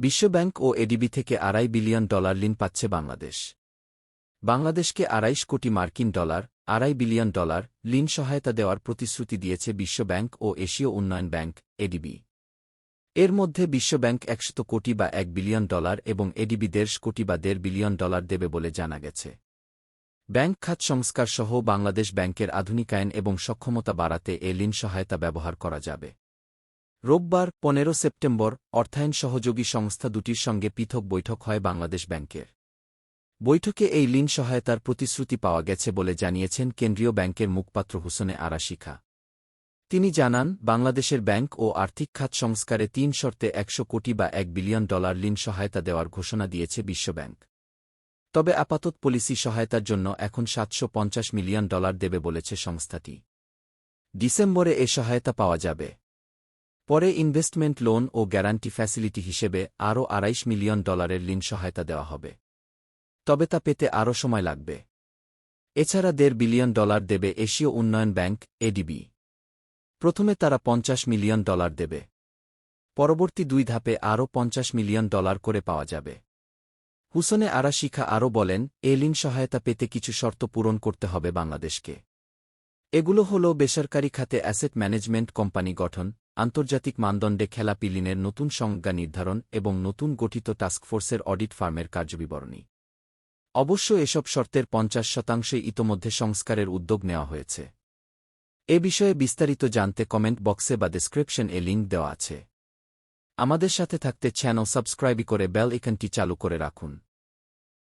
বিশ্বব্যাংক ও এডিবি থেকে আড়াই বিলিয়ন ডলার ঋণ পাচ্ছে বাংলাদেশ। বাংলাদেশকে আড়াইশ কোটি মার্কিন ডলার, আড়াই বিলিয়ন ডলার ঋণ সহায়তা দেওয়ার প্রতিশ্রুতি দিয়েছে বিশ্বব্যাংক ও এশীয় উন্নয়ন ব্যাংক, এডিবি। এর মধ্যে বিশ্বব্যাংক একশত কোটি বা এক বিলিয়ন ডলার এবং এডিবি দেড়শ কোটি বা দেড় বিলিয়ন ডলার দেবে বলে জানা গেছে। ব্যাংক খাত সংস্কার সহ বাংলাদেশ ব্যাংকের আধুনিকায়ন এবং সক্ষমতা বাড়াতে এ ঋণ সহায়তা ব্যবহার করা যাবে। রোববার পনেরো সেপ্টেম্বর অর্থায়ন সহযোগী সংস্থা দুটির সঙ্গে পৃথক বৈঠক হয় বাংলাদেশ ব্যাংকের। বৈঠকে এই ঋণ সহায়তার প্রতিশ্রুতি পাওয়া গেছে বলে জানিয়েছেন কেন্দ্রীয় ব্যাংকের মুখপাত্র হুসনে আরাশিখা। তিনি জানান, বাংলাদেশের ব্যাংক ও আর্থিক খাত সংস্কারে তিন শর্তে একশো কোটি বা এক বিলিয়ন ডলার ঋণ সহায়তা দেওয়ার ঘোষণা দিয়েছে বিশ্বব্যাংক তবে আপাতত পলিসি সহায়তার জন্য এখন সাতশো পঞ্চাশ মিলিয়ন ডলার দেবে বলেছে সংস্থাটি। ডিসেম্বরে এ সহায়তা পাওয়া যাবে। পরে ইনভেস্টমেন্ট লোন ও গ্যারান্টি ফ্যাসিলিটি হিসেবে আরও আড়াইশ মিলিয়ন ডলারের ঋণ সহায়তা দেওয়া হবে। তবে তা পেতে আরও সময় লাগবে। এছাড়া দেড় বিলিয়ন ডলার দেবে এশীয় উন্নয়ন ব্যাংক, এডিবি। প্রথমে তারা পঞ্চাশ মিলিয়ন ডলার দেবে। পরবর্তী দুই ধাপে আরও পঞ্চাশ মিলিয়ন ডলার করে পাওয়া যাবে। হুসনে আরা শিখা আরও বলেন, এ ঋণ সহায়তা পেতে কিছু শর্ত পূরণ করতে হবে বাংলাদেশকে। এগুলো হল বেসরকারি খাতে অ্যাসেট ম্যানেজমেন্ট কোম্পানি গঠন আন্তর্জাতিক মানদণ্ডে খেলাপি ঋণের নতুন সংজ্ঞা নির্ধারণ এবং নতুন গঠিত টাস্কফোর্সের অডিট ফার্মের কার্যবিবরণী। অবশ্য এসব শর্তের পঞ্চাশ শতাংশে ইতোমধ্যে সংস্কারের উদ্যোগ নেওয়া হয়েছে। এ বিষয়ে বিস্তারিত জানতে কমেন্ট বক্সে বা ডেসক্রিপশন এ লিঙ্ক দেওয়া আছে। আমাদের সাথে থাকতে চ্যানেল সাবস্ক্রাইব করে বেল এখানটি চালু করে রাখুন।